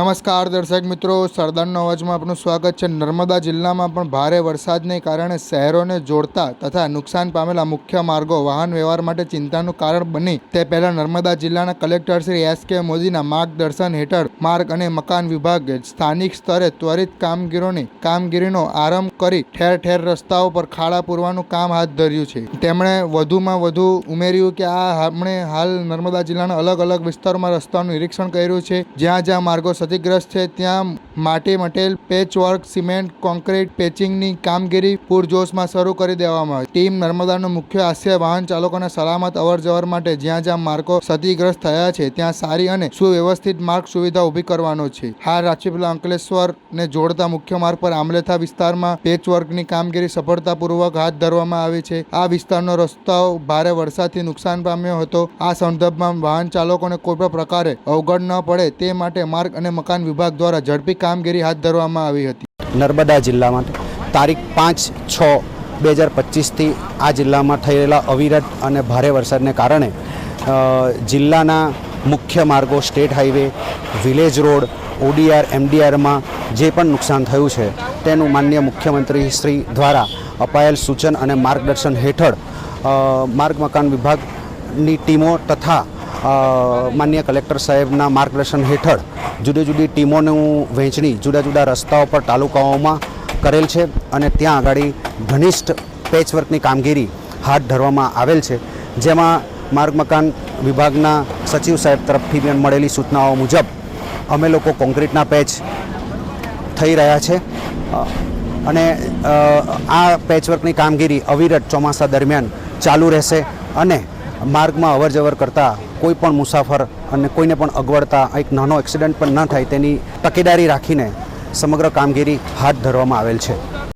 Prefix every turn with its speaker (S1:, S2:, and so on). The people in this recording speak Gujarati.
S1: નમસ્કાર દર્શક મિત્રો, સરદારનો અવાજમાં આપનું સ્વાગત છે. નર્મદા જિલ્લામાં પણ ભારે વરસાદને કારણે શહેરોને જોડતા તથા નુકસાન પામેલા મુખ્ય માર્ગો વાહન વ્યવહાર માટે ચિંતાનું કારણ બની. તે પહેલાં નર્મદા જિલ્લાના કલેક્ટર શ્રી એસ કે મોદીના માર્ગદર્શન હેઠળ માર્ગ અને મકાન વિભાગે સ્થાનિક સ્તરે ત્વરિત કામગીરોની કામગીરીનો આરંભ કરી ઠેર ઠેર રસ્તાઓ પર ખાડા પૂરવાનું કામ હાથ ધર્યું છે. તેમણે વધુમાં વધુ ઉમેર્યું કે આ આપણે હાલ નર્મદા જિલ્લાના અલગ અલગ વિસ્તારોમાં રસ્તાનું નિરીક્ષણ કર્યું છે. જ્યાં જ્યાં માર્ગો ક્ષતિગ્રસ્ત છે. ત્યાં માટી મટેલ પેચવર્ક, સિમેન્ટ કોન્ક્રીટ પેચિંગની કામગીરી પૂરજોશમાં શરૂ કરી દેવામાં આવી. ટીમ નર્મદાનું મુખ્ય આશય વાહન ચાલકોને સલામત અવરજવર માટે જ્યાં જ્યાં માર્ગો ક્ષતિગ્રસ્ત થયા છે, ત્યાં સારી અને સુવ્યવસ્થિત માર્ગ સુવિધા ઊભી કરવાનો છે. હાલ રાજપીપળા અંકલેશ્વરને જોડતા મુખ્ય માર્ગ પર આમલેથા વિસ્તારમાં પેચવર્કની કામગીરી સફળતાપૂર્વક હાથ ધરવામાં આવી છે. આ વિસ્તારનો રસ્તાઓ ભારે વરસાદથી નુકસાન પામ્યો હતો. આ સંદર્ભમાં વાહન ચાલકોને કોઈ પણ પ્રકારે અવગણ ન પડે તે માટે માર્ગ અને મકાન વિભાગ દ્વારા ઝડપી કામગીરી હાથ ધરવામાં આવી હતી.
S2: નર્મદા જિલ્લામાં તારીખ પાંચ છ બે હજાર પચીસથી આ જિલ્લામાં થયેલા અવિરત અને ભારે વરસાદને કારણે જિલ્લાના મુખ્ય માર્ગો state highway, village road, ODR, એમડીઆરમાં જે પણ નુકસાન થયું છે, તેનું માન્ય મુખ્યમંત્રી શ્રી દ્વારા અપાયેલ સૂચન અને માર્ગદર્શન હેઠળ માર્ગ મકાન વિભાગની ટીમો તથા માન્ય કલેક્ટર સાહેબના માર્ગદર્શન હેઠળ જુદી જુદી ટીમોનું વહેંચણી જુદા જુદા રસ્તાઓ પર તાલુકાઓમાં કરેલ છે અને ત્યાં આગળ ઘનિષ્ઠ પેચવર્કની કામગીરી હાથ ધરવામાં આવેલ છે. જેમાં માર્ગ મકાન વિભાગના સચિવ સાહેબ તરફથી પણ મળેલી સૂચનાઓ મુજબ અમે લોકો કોન્ક્રીટના પેચ થઈ રહ્યા છે. અને આ પેચવર્કની કામગીરી અવિરત ચોમાસા દરમિયાન ચાલુ રહેશે અને માર્ગમાં અવર જવર કરતા કોઈ પણ મુસાફર અને કોઈને પણ અગવડતા એક નાનો એક્સિડન્ટ પણ ન થાય તેની તકેદારી રાખીને સમગ્ર કામગીરી હાથ ધરવામાં આવેલ છે.